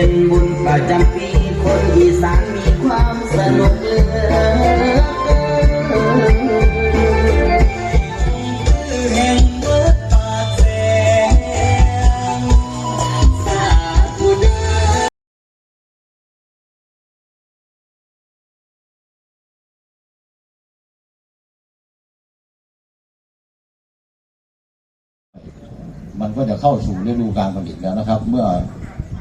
เป็นบุญประจำปีคนอีสานมีความสนุกเลือแห่งเบิดปากแสนสาธุเด้อมันก็จะเข้าสู่ฤดูการผลิตแล้วนะครับ เมื่อ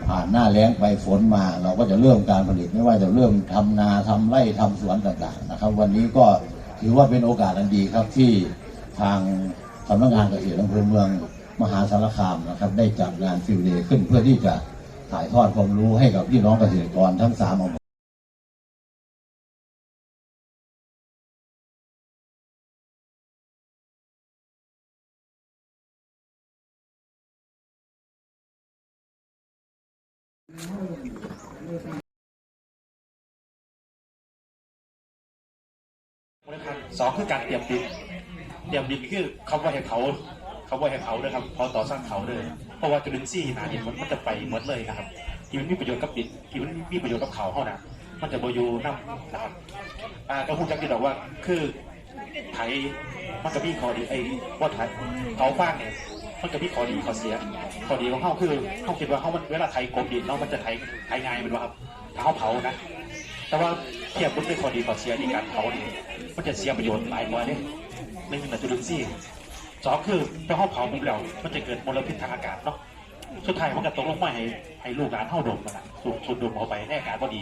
ผ่านหน้าแล้งไปฝนมา เราก็จะเริ่มการผลิตไม่ว่าจะเริ่มทำนาทำไร่ทำสวนต่างๆนะครับ วันนี้ก็ถือว่าเป็นโอกาสอันดีครับที่ทางสำนักงานเกษตรอำเภอเมืองมหาสารคามนะครับ ได้จัดงานฟิวเดย์ขึ้นเพื่อที่จะถ่ายทอดความรู้ให้กับพี่น้องเกษตรกรทั้งสามอำเภอ สองคือการเตรียมดินเตรียมดินคือคำว่าให้เขาคำว่าให้เขาด้วยครับ พอต่อสร้างเขาเลยเพราะว่าจุลินทรีย์หนาดินมันมันจะไปหมดเลยนะครับที่มันมีประโยชน์กับดินที่มันมีประโยชน์กับเขาเขานะมันจะโบอยูน้ำนะครับอ่าก็พูดจักดีดอกว่าคือไถมันจะมีข้อดีไอ้ว่าไถเขาฟางเนี่ย มันจะมีข้อดีข้อเสียข้อดีของเขาคือเขาคิดว่าเขามันเวลาไถกลมดินเนาะมันจะไถไถง่ายเป็นว่าครับถ้าเขาเผานะ แต่ว่าเทียบมันเป็นข้อดีข้อเสียในการเผานี่มันจะเสียประโยชน์หลายกว่าเนี่ยหนึ่งเป็นจุลินทรีย์สองคือถ้าเขาเผาปุ๊บแล้วมันจะเกิดมลพิษทางอากาศเนาะสุดท้ายมันก็ตกลงมาให้ให้ลูกหลานเท่าดมมันนะสูดสูดดมเข้าไปในอากาศก็ดี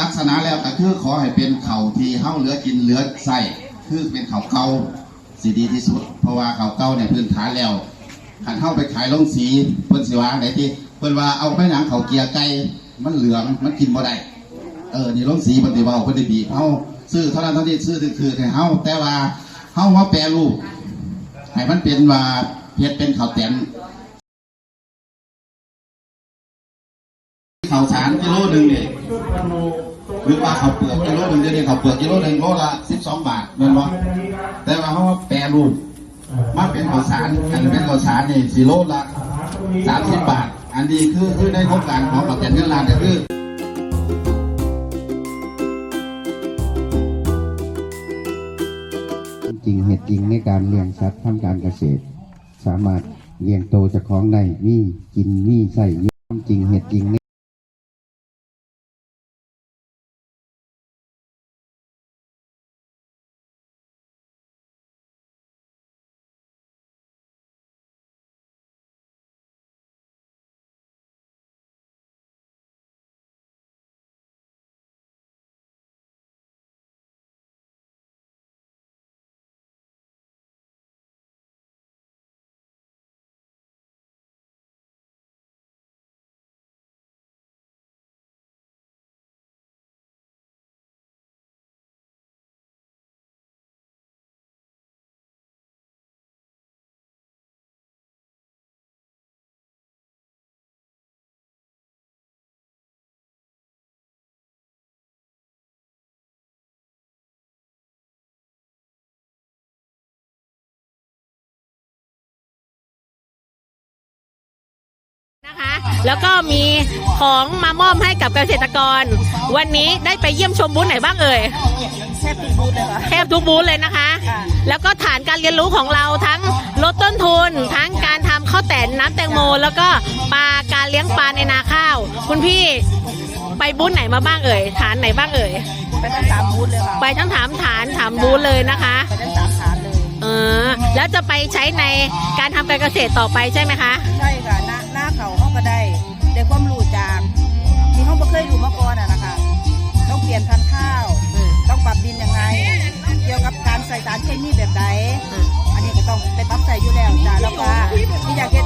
ลักษณะแล้วก็คือขอให้เป็นเข่าที่เฮาเหลือกินเหลือใส่คือเป็นเข่าเก่าสิดีที่สุด เพราะว่าเข่าเก่าเนี่ยพื้นฐานแล้วขันเข้าไปขายลงสีเพิ่นสิว่าไหนที่เพิ่นว่าเอาไปหนังเข่าเกียร์ไก่มันเหลืองมันกินบ่ได้เออนี่ลงสีเพิ่นสิเพิ่นด้บีบเฮาซื้อเท่านั้นเท่านี้ซื้อคือให้เฮาแต่ว่าเฮามาแปรรูปให้มันเป็นว่าเฮ็ดเป็นเข้าแตน ข้าวสารกิโลหนึ่งเนี่ยหรือว่าข้าวเปลือกกิโลหนึ่งเดี๋ยวนี้ข้าวเปลือกกิโลหนึ่งโลละสิบสองบาทเงินวะแต่ว่าเขาแปรรูปมาเป็นข้าวสารอันเป็นข้าวสารนี่สี่โลละสามสิบบาท อันนี้คือคือในโครงการของประกันเงินล้านเนี่ยคือจริงเหตุจริงในการเลี้ยงสัตว์ทำการเกษตร สามารถเลี้ยงโตจากของได้มีกินมีใส่ความจริงเหตุจริง นนะคะ แล้วก็มีของมามอบให้กับเกษตรกร วันนี้ได้ไปเยี่ยมชมบูธไหนบ้างเอ่ยแทบทุกบูธเลยค่ะ แทบทุกบูธเลยนะคะ ค่ะ แล้วก็ฐานการเรียนรู้ของเราทั้งลดต้นทุน ทั้งการทำข้าวแต่นน้ำแตงโม แล้วก็ปลาการเลี้ยงปลาในนาข้าว คุณพี่ไปบูธไหนมาบ้างเอ่ยฐานไหนบ้างเอ่ยไปทั้งสามบูธเลยค่ะ ไปทั้งถามฐานถามบูธเลยนะคะไปทั้งสามฐานเลย เออแล้วจะไปใช้ในการทำการเกษตรต่อไปใช่ไหมคะ ใช่ ความรู้จากที่เขาไม่เคยรู้มาก่อนอะนะคะ ต้องเปลี่ยนพันธุ์ข้าวอืมต้องปรับดินยังไง เกี่ยวกับการใส่สารเคมีแบบใดอืมอันนี้ก็ต้องไปปรับใส่อยู่แล้วจ้ะแล้วก็ที่อยากเฮ็ด